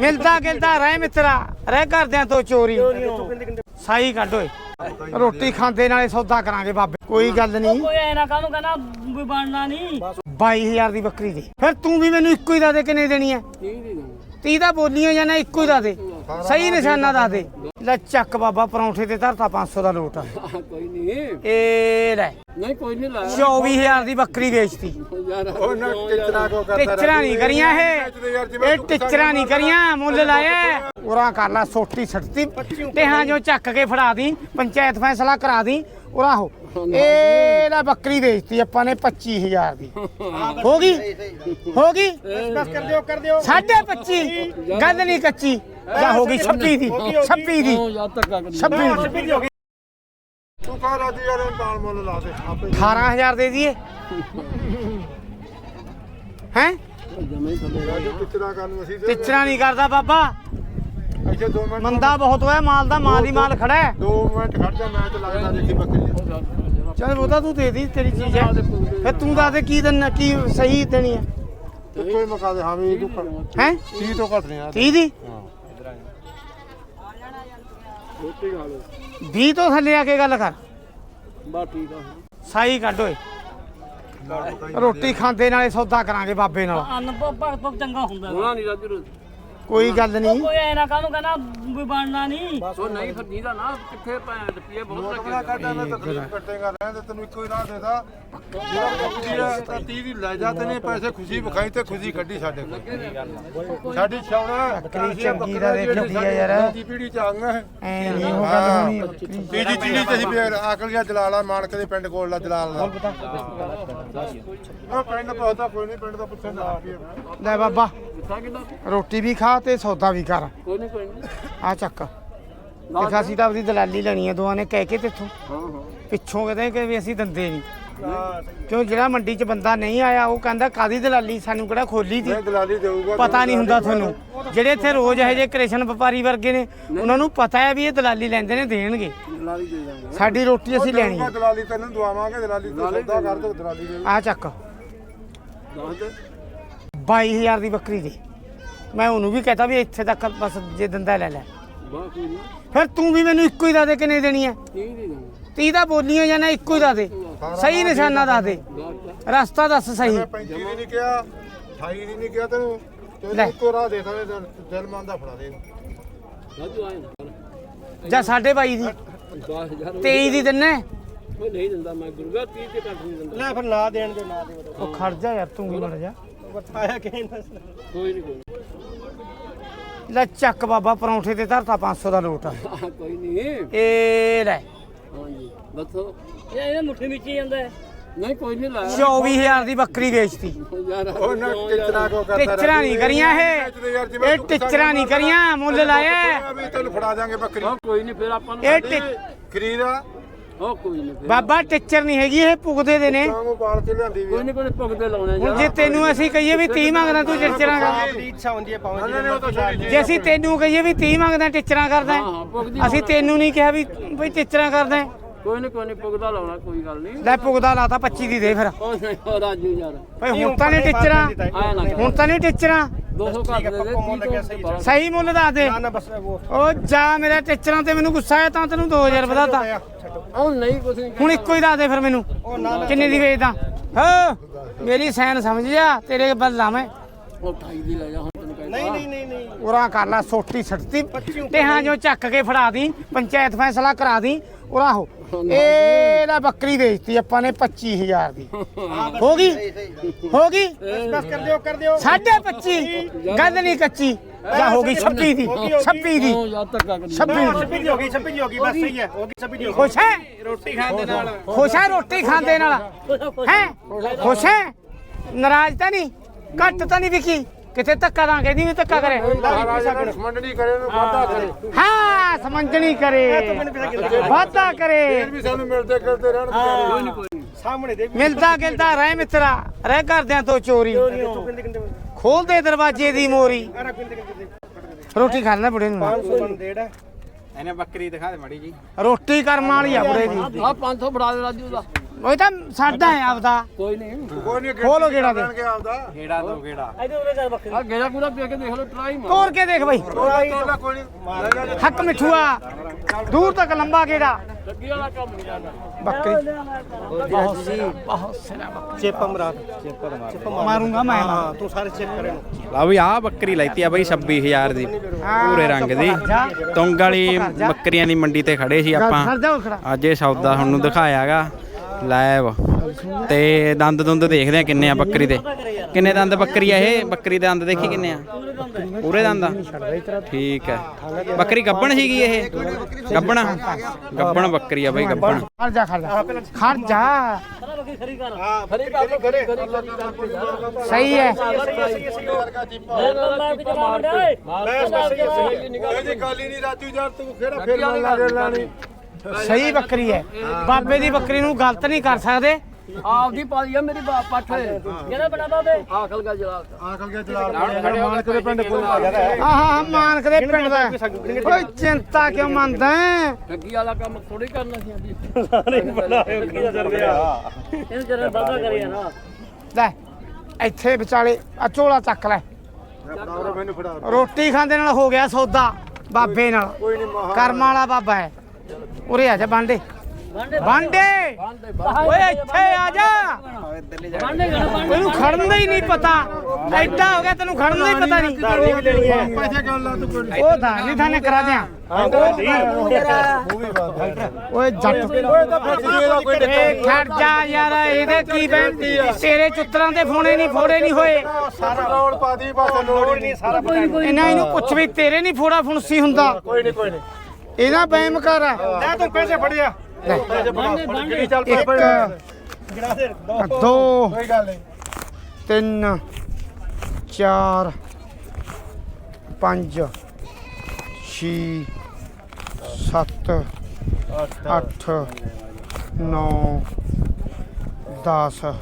ਮਿਲਦਾ ਗਿਲਦਾ ਰਹਿ ਮਿੱਤਰਾ ਰਹਿ ਕਰਦਿਆਂ ਤੋਂ ਚੋਰੀ। ਸਾਈ ਕੱਢ ਓਏ। ਰੋਟੀ ਖਾਂਦੇ ਨਾਲੇ ਸੌਦਾ ਕਰਾਂਗੇ ਬਾਬੇ ਕੋਈ ਗੱਲ ਨਹੀਂ। ਕੋਈ ਐ ਨਾ ਕਾਹਨੂੰ ਕਹਿੰਦਾ ਵੀ ਬਣਨਾ ਨਹੀਂ 22000 ਦੀ ਬੱਕਰੀ ਦੇ। ਫਿਰ ਤੂੰ ਵੀ ਮੈਨੂੰ ਇੱਕੋ ਹੀ ਦਾ ਦੇ ਕਿੰਨੇ ਦੇਣੀ ਹੈ 30 ਦਾ ਬੋਲੀਆਂ ਜਾਣਾ ਇੱਕੋ ਹੀ ਦਾ ਦੇ? ਸਹੀ ਨਿਸ਼ਾਨਾ ਦੱਸ ਦੇ। ਲੈ ਚੱਕ ਬਾਬਾ ਪਰੌਂਠੇ ਤੇ ਧਰਤਾ 500 ਦਾ ਲੋਟ ਕੋਈ ਨਹੀਂ ਏ ਲੈ। ਨਹੀਂ ਕੋਈ ਨਹੀਂ ਲਾ 24000 ਦੀ ਬੱਕਰੀ ਵੇਚਤੀ। ਯਾਰ ਉਹ ਨਾ ਟਿਚਣਾ ਕੋ ਕਰਦਾ ਟਿਚਰਾਂ ਨਹੀਂ ਕਰੀਆਂ ਇਹ। ਇਹ ਟਿਚਰਾਂ ਨਹੀਂ ਕਰੀਆਂ। ਮੁੱਲ ਲਾਇਆ। ਉਰਾਂ ਕਰ ਲਾ ਸੋਟੀ ਸੱਟਤੀ। ਤੇ ਹਾਂ ਜੋ ਚੱਕ ਕੇ ਫੜਾ ਦੀ ਪੰਚਾਇਤ ਫੈਸਲਾ ਕਰਾ ਦੀ। ਉਰਾਂ ਹੋ। ਇਹ ਲੈ ਬੱਕਰੀ ਵੇਚਤੀ ਆਪਾਂ ਨੇ 25000 ਦੀ। ਹੋ ਗਈ? ਹੋ ਗਈ? ਬਸ ਕਰ ਦਿਓ ਕਰ ਦਿਓ। ਸਾਢੇ 25 ਗੱਲ ਨਹੀਂ ਕੱਚੀ। ਜਾਂ ਹੋ ਗਈ 26 ਦੀ 26 ਦੀ। ਯਾਰ ਧੱਕਾ ਕਰੀ 26 ਦੀ। ਤੂੰ ਕਹ ਰਾਜੀ ਯਾਰ ਤਾਲ ਮੁੱਲ ਲਾ ਦੇ ਆਪੇ 18000 ਦੇ ਦਈਏ। ਹੈ? ਰਾਜੀ ਟਿਚਣਾ ਕਰਨ ਨੂੰ ਅਸੀਂ ਤੇ ਟਿਚਰਾਂ ਨਹੀਂ ਕਰਦਾ ਬਾਬਾ। ਇੱਥੇ 2 ਮਿੰਟ ਮੰਦਾ ਬਹੁਤ ਹੋਇਆ ਮਾਲ ਦਾ ਮਾਲ ਹੀ ਮਾਲ ਖੜਾ ਹੈ। 2 ਮਿੰਟ ਖੜ ਜਾ ਮੈਂ ਤੇ ਲੱਗਦਾ ਦੇਖੀ ਬੱਕਰੀ। ਚਲ ਉਹਦਾ ਤੂੰ ਦੇ ਦੀ ਤੇਰੀ ਚੀਜ਼ ਹੈ। ਫਿਰ ਤੂੰ ਦੱਸ ਦੇ ਕੀ ਦੇਣਾ ਕੀ ਸਹੀ ਦੇਣੀ ਹੈ। ਤੇ ਕੋਈ ਮਕਾ ਦੇ ਹਾਂ ਵੀ ਤੂੰ ਹੈ? 30 ਤੋਂ ਘੱਟ ਨਹੀਂ ਆ। 30 ਦੀ? ਰੋਟੀ ਖਾ ਲਓ। 20 ਤੋਂ ਥੱਲੇ ਆ ਕੇ ਗੱਲ ਕਰ। ਬਾ ਠੀਕ ਆ। ਸਾਈ ਕੱਢ ਓਏ। ਰੋਟੀ ਖਾਂਦੇ ਨਾਲੇ ਸੌਦਾ ਕਰਾਂਗੇ ਬਾਬੇ ਨਾਲ। ਅੰਨ ਭਗਤ ਚੰਗਾ ਹੁੰਦਾ। ਹੋਣਾ ਨਹੀਂ ਰਾਜੂ। ਕੋਈ ਗੱਲ ਨਹੀਂ। ਕੋਈ ਐ ਨਾ ਕਾਹਨੂੰ ਕਹਿੰਦਾ ਵੀ ਬਣਨਾ ਨਹੀਂ। ਉਹ ਨਹੀਂ ਫਿਰ ਜਿਹਦਾ ਨਾ ਕਿੱਥੇ ਭੈਣ ਰੁਪਏ ਬਹੁਤ ਲੱਗੇ ਕੱਢਾਂ ਨਾ। ਤਕਲੀਫ ਕੱਟੇਗਾ ਰਹਿਣ ਦੇ ਤੈਨੂੰ ਇੱਕੋ ਹੀ ਰਾਹ ਦੇਦਾ। ਜਿਹੜਾ ਬੱਕਰੀ ਆ ਤਾਂ 30 ਦੀ ਲੈ ਜਾ ਤੈਨੇ ਪੈਸੇ ਖੁਸ਼ੀ ਵਿਖਾਈ ਤੇ ਖੁਸ਼ੀ ਕੱਢੀ ਸਾਡੇ ਕੋਲ। ਸਾਡੀ ਛਾਉਣਾ ਬੱਕਰੀ ਚੰਗੀ ਦਾ ਦੇਖਦੀ ਆ ਯਾਰ। ਦੀ ਪੀੜੀ ਚ ਆਂਗਾ ਐ ਨਹੀਂ ਉਹ ਗੱਲ ਹੋਣੀ। ਤੀਜੀ ਚੀੜੀ ਤੇ ਅਸੀਂ ਫੇਰ ਆਕਲੀਆ ਜਲਾਲਾ ਮਾਨਕ ਦੇ ਪਿੰਡ ਕੋਲ ਦਾ ਜਲਾਲ ਦਾ। ਉਹ ਪਿੰਡ ਪਹੁੰਚਦਾ ਕੋਈ ਨਹੀਂ ਪਿੰਡ ਦਾ ਪੁੱਛਣ ਦਾ। ਲੈ ਬਾਬਾ ਰੋਟੀ ਵੀ ਖਾ ਤੇ ਸੌਦਾ ਵੀ ਕਰ। ਕੋਈ ਨਹੀਂ ਕੋਈ ਨਹੀਂ ਆ ਚੱਕ। ਦੇਖਾ ਸੀ ਤਾਂ ਆਪਦੀ ਦਲਾਲੀ ਲੈਣੀ ਹੈ ਦੋਵਾਂ ਨੇ ਕਹਿ ਕੇ ਤੇਥੋਂ ਹਾਂ ਹਾਂ। ਪਿੱਛੋਂ ਕਹਿੰਦੇ ਕਿ ਵੀ ਅਸੀਂ ਦੰਦੇ ਨਹੀਂ ਕਿਉਂ ਜਿਹੜਾ ਮੰਡੀ 'ਚ ਬੰਦਾ ਨਹੀਂ ਆਇਆ ਉਹ ਕਹਿੰਦਾ ਕਾਦੀ ਦਲਾਲੀ? ਸਾਨੂੰ ਕਿਹੜਾ ਖੋਲੀ ਦਲਾਲੀ ਦੇਊਗਾ ਪਤਾ ਨਹੀਂ ਹੁੰਦਾ ਤੁਹਾਨੂੰ। ਜਿਹੜੇ ਇੱਥੇ ਰੋਜ਼ ਇਹੋ ਜਿਹੇ ਕ੍ਰਿਸ਼ਨ ਵਪਾਰੀ ਵਰਗੇ ਨੇ ਉਹਨਾਂ ਨੂੰ ਪਤਾ ਹੈ ਵੀ ਇਹ ਦਲਾਲੀ ਲੈਂਦੇ ਨੇ ਦੇਣਗੇ। ਦਲਾਲੀ ਦੇ ਦਾਂਗੇ। ਸਾਡੀ ਰੋਟੀ ਅਸੀਂ ਲੈਣੀ ਹੈ ਦਲਾਲੀ ਤੈਨੂੰ ਦਵਾਵਾਂਗੇ ਦਲਾਲੀ ਤੋਂ ਸੌਦਾ ਕਰ ਦੋ ਦਲਾਲੀ ਦੇ ਆ ਚੱਕ। ਦੱਸ ਦੇ। 22000 ਦੀ ਬੱਕਰੀ ਦੇ। ਮੈਂ ਉਹਨੂੰ ਵੀ ਕਹਤਾ ਵੀ ਇੱਥੇ ਤੱਕ ਬਸ ਜੇ ਦੰਦਾ ਲੈ ਲੈ। ਕੋਈ ਫਿਰ ਤੂੰ ਵੀ ਮੈਨੂੰ ਇੱਕੋ ਹੀ ਦਾ ਦੇ ਕਿੰਨੇ ਦੇਣੀ ਹੈ 30 ਦੀ ਦਾਂਗੇ 30 ਦਾ ਬੋਲੀਆਂ ਜਾਣਾ ਇੱਕੋ ਹੀ ਦਾ ਦੇ ਸਹੀ ਨਿਸ਼ਾਨਾ ਦੱਸ ਦੇ ਰਸਤਾ ਦੱਸ ਸਹੀ। 35 ਦੀ ਨਹੀਂ ਕਿਹਾ 28 ਦੀ ਨਹੀਂ ਕਿਹਾ ਤੈਨੂੰ ਲੈ। ਤੈਨੂੰ ਇੱਕੋ ਰਾਹ ਦੇ ਦਾਂਗੇ ਦਿਲ- ਦਿਲ ਮੰਨ ਦਾ ਫੜਾ ਦੇ ਰਾਜੂ ਆਏ ਜਾਂ ਸਾਢੇ ਬਾਈ ਦੀ। 10000 23 ਦੀ ਦਿੰਨੇ ਮੈਂ ਨਹੀਂ ਦਿੰਦਾ ਮੈਂ ਗੁਰਗਾ 30 ਤੇ ਕੱਟ ਨਹੀਂ ਦਿੰਦਾ। ਲੈ ਫਿਰ ਨਾ ਦੇਣ ਦੇ ਨਾ ਦੇ। ਉਹ ਖੜ ਜਾ ਯਾਰ ਤੂੰ ਵੀ ਮੜ ਜਾ। ਬਤਾਇਆ ਕਿਹਨੇ ਕੋਈ ਨਹੀਂ ਕੋਈ ਲੈ ਚੱਕ ਬਾਬਾ ਪਰੌਂਠੇ ਤੇ ਧਰਤਾ 500 ਦਾ ਲੋਟ ਨਹੀਂ ਕੋਈ ਨਹੀਂ ਏ ਲੈ। ਹਾਂਜੀ ਦੱਸੋ। ਇਹ ਇਹਦੇ ਮੁੱਠੀ ਵਿੱਚ ਹੀ ਜਾਂਦਾ ਹੈ। ਨਹੀਂ ਕੋਈ ਨਹੀਂ ਲਾਇਆ। 24000 ਦੀ ਬੱਕਰੀ ਵੇਚਤੀ। ਉਹ ਨਾ ਟਿਚਣਾ ਕੋ ਕਰਦਾ ਟਿਚਰਾਂ ਨਹੀਂ ਕਰੀਆਂ ਇਹ। ਇਹ ਟਿਚਰਾਂ ਨਹੀਂ ਕਰੀਆਂ। ਮੁੱਲ ਲਾਇਆ। ਵੀ ਤੈਨੂੰ ਫੜਾ ਦਾਂਗੇ ਬੱਕਰੀ। ਹਾਂ ਕੋਈ ਨਹੀਂ ਫਿਰ ਆਪਾਂ ਨੂੰ ਇਹ ਖਰੀਦ ਕੋਈ ਨਹੀਂ ਬਾਬਾ ਟਿਚਰ ਨਹੀਂ ਹੈਗੀ ਇਹ ਪੁਗਦੇ ਦੇ ਨੇ। ਵਾਂਗੂ ਪਾਲ ਕੇ ਲਿਆਂਦੀ ਵੀ ਕੋਈ ਨਹੀਂ ਕੋਈ ਭੁਗਤੇ ਲਾਉਣੇ ਹੁਣ ਜੇ ਤੈਨੂੰ ਅਸੀਂ ਕਹੀਏ ਵੀ 30 ਮੰਗਦਾ ਤੂੰ ਟਿਚਰਾਂ ਕਰ ਇੱਛਾ ਹੁੰਦੀ ਹੈ ਪਾਉਂ ਜੀ ਅਸੀਂ ਤੈਨੂੰ ਕਹੀਏ ਵੀ 30 ਮੰਗਦਾ ਟਿਚਰਾਂ ਕਰਦਾ ਭੁਗਦੀ ਅਸੀਂ ਤੈਨੂੰ ਨਹੀਂ ਕਿਹਾ ਵੀ ਬਈ ਟਿਚਰਾਂ ਕਰਦਾ ਕੋਈ ਨਹੀਂ ਕੋਈ ਨਹੀਂ ਭੁਗਦਾ ਲਾਉਣਾ ਕੋਈ ਗੱਲ ਨਹੀਂ। ਲੈ ਪੁਗਦਾ ਲਾਤਾ 25 ਦੀ ਦੇ ਫਿਰ। ਉਹ ਨਹੀਂ ਉਹ ਰਾਜੂ ਯਾਰ। ਭਈ ਹੁਣ ਤਾਂ ਨਹੀਂ ਟਿਚਰਾਂ। ਹੁਣ ਤਾਂ ਨਹੀਂ ਟਿਚਰਾਂ। 200 ਘੱਟ ਦੇ ਦੇ 30 ਤੋਂ ਸਹੀ ਮੁੱਲ ਦੱਸ ਦੇ। ਨਾ ਬਸ ਉਹ ਜਾ ਮੇਰਾ ਟਿਚਰਾਂ ਤੇ ਮੈਨੂੰ ਗੁੱਸਾ ਆਇਆ ਤਾਂ ਤੈਨੂੰ 2000 ਵਧਾਤਾ। ਉਹ ਨਹੀਂ ਕੁਛ ਨਹੀਂ ਹੁਣ ਇੱਕੋ ਹੀ ਦੱਸ ਦੇ ਫਿਰ ਮੈਨੂੰ। ਕਿੰਨੇ ਦੀ ਵੇਚਦਾ? ਹਾਂ ਮੇਰੀ ਸੈਨ ਸਮਝ ਜਾ ਤੇਰੇ ਬੱਲ ਲਾਵੇਂ ਉਹ 28 ਦੀ ਲੈ ਜਾ ਹੁਣ ਤੈਨੂੰ ਕਹਿੰਦਾ ਨਹੀਂ ਨਹੀਂ ਨਹੀਂ ਨਹੀਂ। ਉਰਾਂ ਕਰ ਲਾ ਸੋਟੀ ਸੱਟਤੀ ਤੇ ਹਾਂ ਜੋ ਚੱਕ ਕੇ ਫੜਾ ਦੀ ਪੰਚਾਇਤ ਫੈਸਲਾ ਕਰਾ ਦੀ। ਉਰਾਂ ਹੋ ਇਹ ਲੈ ਬੱਕਰੀ ਵੇਚਤੀ ਆਪਾਂ ਨੇ 25000 ਦੀ। ਹੋ। ਗਈ? ਹੋ ਗਈ? ਬਸ ਕਰ ਦਿਓ ਕਰ ਦਿਓ। ਸਾਢੇ 25 ਗੱਲ ਨਹੀਂ ਕੱਚੀ। ਜਾਂ ਹੋ ਗਈ 26 ਦੀ। 26 ਦੀ। ਉਹ ਯਾਰ ਧੱਕਾ ਕਰੀ 26 ਦੀ। 26 ਦੀ ਹੋ ਗਈ 26 ਦੀ ਹੋ ਗਈ। ਬਸ ਸਹੀ ਹੈ। ਹੋ ਗਈ 26 ਦੀ ਹੋ ਖੁਸ਼ ਹੈ? ਰੋਟੀ ਖਾਣ ਦੇ ਨਾਲ। ਖੁਸ਼ ਹੈ ਰੋਟੀ ਖਾਂਦੇ ਨਾਲ? ਹੈ? ਖੁਸ਼ ਹੈ? ਨਾਰਾਜ਼ ਤਾਂ ਨਹੀਂ? ਘੱਟ ਤਾਂ ਨਹੀਂ ਵਿਕੀ? ਕਿਤੇ ਧੱਕਾ ਦਾਂ ਕਹਿੰਦੀ ਵੀ ਧੱਕਾ ਕਰੇ। ਰਾਜਾ ਮੰਡਣੀ ਕਰੇ ਨੂੰ ਵਾਦਾ ਕਰੇ। ਹਾਂ ਸਮਝਣੀ ਕਰੇ। ਵਾਦਾ ਕਰੇ। ਫਿਰ ਵੀ ਸਾਨੂੰ ਮਿਲਦੇ ਕਰਦੇ ਰਹਿਣ ਕੋਈ ਨਹੀਂ ਕੋਈ ਨਹੀਂ। ਸਾਹਮਣੇ ਦੇ ਮਿਲਦਾ ਗਿਲਦਾ ਰਹਿ ਮਿੱਤਰਾ ਰਹਿ ਕਰਦਿਆਂ ਤੋਂ ਚੋਰੀ। ਖੋਲ ਦੇ ਦਰਵਾਜ਼ੇ ਦੀ ਮੋਰੀ। ਰੋਟੀ ਖਾ ਲੈਣਾ ਬੁੜੇ ਨੂੰ। 500 ਬੰਦੇ ੜਾ ਇਹਨੇ ਬੱਕਰੀ ਦਿਖਾ ਦੇ ਮੜੀ ਜੀ। ਰੋਟੀ ਕਰਮ ਵਾਲੀ ਆ ਬੁੜੇ ਦੀ। ਆ 500 ਫੜਾ ਦੇ ਰਾਜੂ ਦਾ। ਉਹ ਤਾਂ ਸਾਡਾ ਹੈ ਆਪਦਾ। ਕੋਈ ਨਹੀਂ। ਕੋਈ ਨਹੀਂ ਖੋਲੋ ਗੇੜਾ ਦੇ। ਆਪਦਾ। ਇਹਦੇ ਉਹਦੇ ਚੱਲ ਬੱਕਰੀ ਆ ਗੇੜਾ ਪੂਰਾ ਪੀ ਕੇ ਦੇਖ ਲਓ ਟਰਾਈ ਮਾਰ। ਤੋੜ ਕੇ ਦੇਖ ਬਈ। ਕੋਈ ਨਹੀਂ ਲੈ ਜਾ। ਹੱਕ ਮਿੱਠੂਆ। ਦੂਰ ਤੱਕ ਲੰਬਾ ਗੇੜਾ। ਲੱਗੀ ਵਾਲਾ ਕੰਮ ਨਹੀਂ ਜਾਂਦਾ। ਬੱਕਰੀ। ਬਹੁਤ ਸਿਰਾ ਬਹੁਤ ਸਿਰਾ ਚੇਪਾ ਮਰਾ। ਚੇਪਾ ਮਾਰ। ਮਾਰੂੰਗਾ ਮੈਂ। ਹਾਂ ਤੂੰ ਸਾਰੇ ਚੈੱਕ ਕਰੇ ਲਾ ਵੀ ਆ ਬੱਕਰੀ ਲੈਤੀ ਆ ਬਈ 26000 ਦੀ। ਪੂਰੇ ਰੰਗ ਦੀ। ਤੁੰਗ ਵਾਲੀ ਬੱਕਰੀਆਂ ਦੀ ਮੰਡੀ ਤੇ ਖੜੇ ਸੀ ਆਪਾਂ। ਅੱਜ ਇਹ ਸੌਦਾ ਤੁਹਾਨੂੰ ਦਿਖਾਇਆਗਾ। ਲਾਈਵ ਤੇ ਦੰਦ ਦੁੰਦ ਦੇਖਦੇ ਆ ਕਿੰਨੇ ਆ ਬੱਕਰੀ ਦੇ। ਕਿੰਨੇ ਦੰਦ ਬੱਕਰੀ ਆ ਇਹ? ਬੱਕਰੀ ਦੇ ਦੰਦ ਦੇਖੀ ਕਿੰਨੇ ਆ? ਪੂਰੇ ਦੰਦ ਆ? ਠੀਕ ਹੈ ਬੱਕਰੀ ਗੱਬਣ ਸੀਗੀ ਇਹ? ਗੱਬਣ? ਗੱਬਣ ਬੱਕਰੀ ਆ ਬਈ ਗੱਬਣ। ਖੜ ਜਾ ਖੜ ਜਾ। ਖੜ ਜਾ। ਸਹੀ ਹੈ। ਮੈਂ ਮੈਂ ਕਿਤੇ ਮਾਰ ਦੇ ਇਹਦੀ ਗੱਲ ਹੀ ਨਹੀਂ ਰਾਜੂ ਯਾਰ ਤੂੰ ਕਿਹੜਾ ਫੇਰ ਮੰਨ ਲਾ ਦੇ ਲਾਣੀ ਸਹੀ ਬੱਕਰੀ ਹੈ। ਬਾਬੇ ਦੀ ਬੱਕਰੀ ਨੂੰ ਗਲਤ ਨਹੀਂ ਕਰ ਸਕਦੇ। ਆਪਦੀ ਪਾਲੀ ਆ ਮੇਰੀ ਬਾਪ ਪੱਠ ਜਿਹੜਾ ਬਣਾ ਬਾਬੇ? ਆਖਲ ਗਾ ਜਲਾ ਆਖਲ ਗਿਆ ਜਲਾਲ। ਮਾਨਕ ਦੇ ਪਿੰਡ ਕੋਲ ਆ ਗਿਆ ਆਹਾ ਮਾਨਕ ਦੇ ਪਿੰਡ ਦਾ। ਓਏ ਚਿੰਤਾ ਕਿਉਂ ਮੰਨਦਾ ਹੈ? ਲੱਗੀ ਵਾਲਾ ਕੰਮ ਥੋੜੀ ਕਰਨਾ ਸੀ ਅਸੀਂ ਇਹਨੂੰ ਜਰਾ ਬਾਬਾ ਕਰਿਆ ਨਾ। ਲੈ ਇੱਥੇ ਵਿਚਾਲੇ ਆ ਝੋਲਾ ਚੱਕ ਲੈ। ਰੋਟੀ ਖਾਂਦੇ ਨਾਲ ਹੋ ਗਿਆ ਸੌਦਾ ਬਾਬੇ ਨਾਲ। ਕਰਮ ਵਾਲਾ ਬਾਬਾ ਹੈ। ਉਰੇ ਆ ਜਾ ਬਾਂਡੇ। ਬਾਂਡੇ ਓਏ ਇੱਥੇ ਆ ਜਾ। ਬਾਂਡੇ ਗਣਾ ਬਾਂਡੇ ਤੈਨੂੰ ਖੜਨ ਦਾ ਹੀ ਨਹੀਂ ਪਤਾ। ਐਡਾ ਹੋ ਗਿਆ ਤੈਨੂੰ ਖੜਨ ਦਾ ਹੀ ਪਤਾ ਨਹੀਂ। ਪੈਸੇ ਗੱਲ ਲਾ ਤੂੰ ਕੋਈ? ਨਹੀਂ ਉਹ ਤਾਂ ਨਹੀਂ। ਥਾਨੇ ਕਰਾ ਦਿਆਂ ਓਏ ਜੱਟ। ਖੜ ਜਾ ਯਾਰ ਇਹਦੇ ਕੀ ਬੈਂਤੀ ਤੇਰੇ ਚੁੱਤਰਾਂ ਦੇ ਫੋਨੇ ਨਹੀਂ ਫੋੜੇ ਨਹੀਂ ਹੋਏ। ਸਾਰਾ ਰੋਲ ਪਾ ਦੀ ਬਸ ਲੋੜ ਨਹੀਂ ਸਾਰਾ ਇਹਨਾਂ ਇਹਨੂੰ ਪੁੱਛ ਵੀ ਤੇਰੇ ਨਹੀਂ ਫੋੜਾ ਫੁਣਸੀ ਹੁੰਦਾ। ਕੋਈ ਨਹੀਂ ਕੋਈ ਨਹੀਂ। ਇਹਦਾ ਬੈਮ ਕਰ ਲੈ ਤੂੰ ਪੈਸੇ ਫੜਿਆ ਪੈਸੇ ਚੱਲ ਦੋ ਕੋਈ ਗੱਲ ਨਹੀਂ ਤਿੰਨ ਚਾਰ ਪੰਜ ਛੇ ਸੱਤ ਅੱਠ ਨੌ 10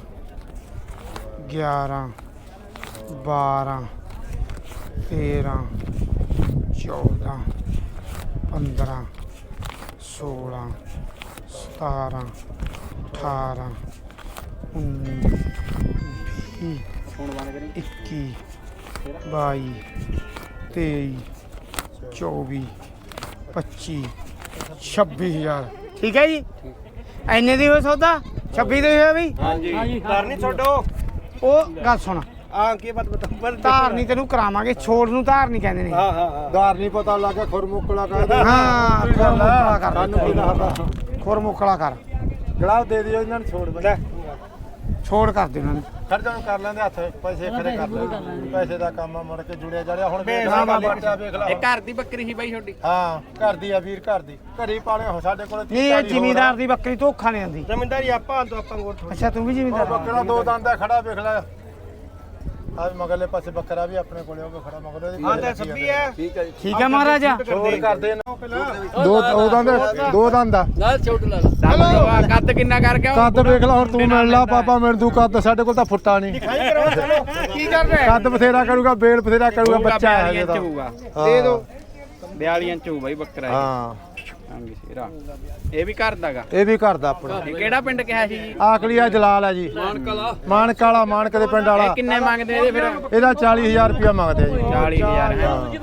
11 12 13 14 15 16 17 18 19 ਵੀਹ, ਇੱਕੀ ਬਾਈ ਤੇਈ ਚੌਵੀ ਪੱਚੀ ਛੱਬੀ ਹਜ਼ਾਰ। ਠੀਕ ਹੈ ਜੀ? ਐਨੇ ਦੀ ਹੋਏ ਸੌਦਾ? 26 ਦੇ ਹੋਇਆ ਵੀ? ਹਾਂਜੀ। ਕਰ ਨਹੀਂ ਛੱਡੋ। ਉਹ ਗੱਲ ਸੁਣ। ਆ ਕੀ ਬਾਤ ਬਤਾ ਪਰ ਧਾਰ ਨਹੀਂ ਤੈਨੂੰ ਕਰਾਵਾਂਗੇ ਛੋੜ ਨੂੰ ਧਾਰ ਨਹੀਂ ਕਹਿੰਦੇ ਨੇ। ਹਾਂ ਹਾਂ ਹਾਂ। ਦਾਰ ਨਹੀਂ ਪਤਾ ਲੱਗਾ ਖੁਰਮੁਕਲਾ ਕਹਿੰਦਾ ਹਾਂ ਖੁਰ ਮੁਕਲਾ ਕਰ ਸਾਨੂੰ ਕੀ ਦੱਸਦਾ ਖੁਰ ਮੁਕਲਾ ਕਰ। ਗਲਾਬ ਦੇ ਦਿਓ ਇਹਨਾਂ ਨੂੰ ਛੋੜ ਬੰਦਾ ਛੋੜ ਕਰ ਦੇ ਉਹਨਾਂ ਨੂੰ। ਖੜ ਜਾਣ ਕਰ ਲੈਂਦੇ ਹੱਥ ਪੈਸੇ ਖੜੇ ਕਰ ਲੈ ਪੈਸੇ ਦਾ ਕੰਮ ਆ ਮੁੜ ਕੇ ਜੁੜਿਆ ਜੜਿਆ। ਹੁਣ ਵੇਖ ਹਾਂ, ਲਾ ਬਾਬਾ। ਬੱਚਾ ਵੇਖ ਲਾ। ਇਹ ਘਰ ਦੀ ਬੱਕਰੀ ਸੀ ਬਾਈ ਛੋਟੀ ਹਾਂ ਘਰ ਦੀ ਆ ਵੀਰ ਘਰ ਦੀ। ਘਰੇ ਪਾਲੇ ਹੋ ਸਾਡੇ ਕੋਲ ਨਹੀਂ ਇਹ ਜ਼ਿਮੀਦਾਰ ਦੀ ਬੱਕਰੀ ਧੋਖਾ ਨਹੀਂ ਆਂਦੀ ਜ਼ਮੀਨਦਾਰੀ ਆਪਾਂ ਤੋਂ ਆਪਾਂ ਕੋਲ। ਅੱਛਾ ਤੂੰ ਵੀ ਜ਼ਿਮੀਦਾਰ ਬੱਕਰਾ ਦੋ ਦੰਦ ਦਾ ਖੜਾ ਵੇਖ ਲੈ। ਆ ਮਗਰਲੇ ਪਾਸੇ ਬੱਕਰਾ ਵੀ ਆਪਣੇ ਕੋਲੇ ਉਹ ਵੀ ਖੜਾ ਮਗਰ ਉਹਦੀ ਹਾਂ ਤਾਂ ਸੱਬੀ ਹੈ ਠੀਕ ਹੈ ਜੀ। ਠੀਕ ਹੈ ਮਹਾਰਾਜਾ। ਛੋੜ ਕਰਦੇ ਨੇ। ਦੋ ਦੋ ਦੰਦ ਦੋ ਦੰਦ ਦਾ ਨਾਲ ਛੋਟ ਲਾ ਲਾ। ਕੱਦ ਕਿੰਨਾ ਕਰ ਗਿਆ? ਕੱਦ ਵੇਖ ਲੈ ਹੁਣ ਤੂੰ ਮਿਲ ਲਾ ਪਾਪਾ ਮਿਲ ਦੂ ਕੱਦ ਸਾਡੇ ਕੋਲ ਤਾਂ ਫੁੱਟਾ ਨਹੀਂ। ਕੀ ਕਰ ਰਿਹਾ ਕੱਦ ਬਥੇਰਾ ਕਰੂਗਾ ਬੇਲ ਬਥੇਰਾ ਕਰੂਗਾ ਬੱਚਾ ਹੈ 42 ਇੰਚ ਇਹਦਾ ਦੇ ਦੋ। 42 ਇੰਚ ਬਾਈ ਬੱਕਰਾ ਹਾਂ। ਹਾਂਜੀ ਸ਼ੇਰਾ ਇਹ ਵੀ ਘਰ ਦਾਗਾ ਇਹ ਵੀ ਘਰ ਦਾ ਆਪਣਾ। ਇਹ ਕਿਹੜਾ ਪਿੰਡ ਕਿਹਾ ਸੀ ਜੀ? ਆਕਲੀਆ ਜਲਾਲ ਹੈ ਜੀ। ਮਾਨਕਲਾ। ਮਾਨਕ ਵਾਲਾ ਮਾਨਕ ਦੇ ਪਿੰਡ ਵਾਲਾ। ਇਹ ਕਿੰਨੇ ਮੰਗਦੇ ਨੇ ਇਹਦੇ ਫਿਰ? ਇਹਦਾ 40000 ਰੁਪਇਆ ਮੰਗਦੇ ਆ ਜੀ। 40000 ਹੈ।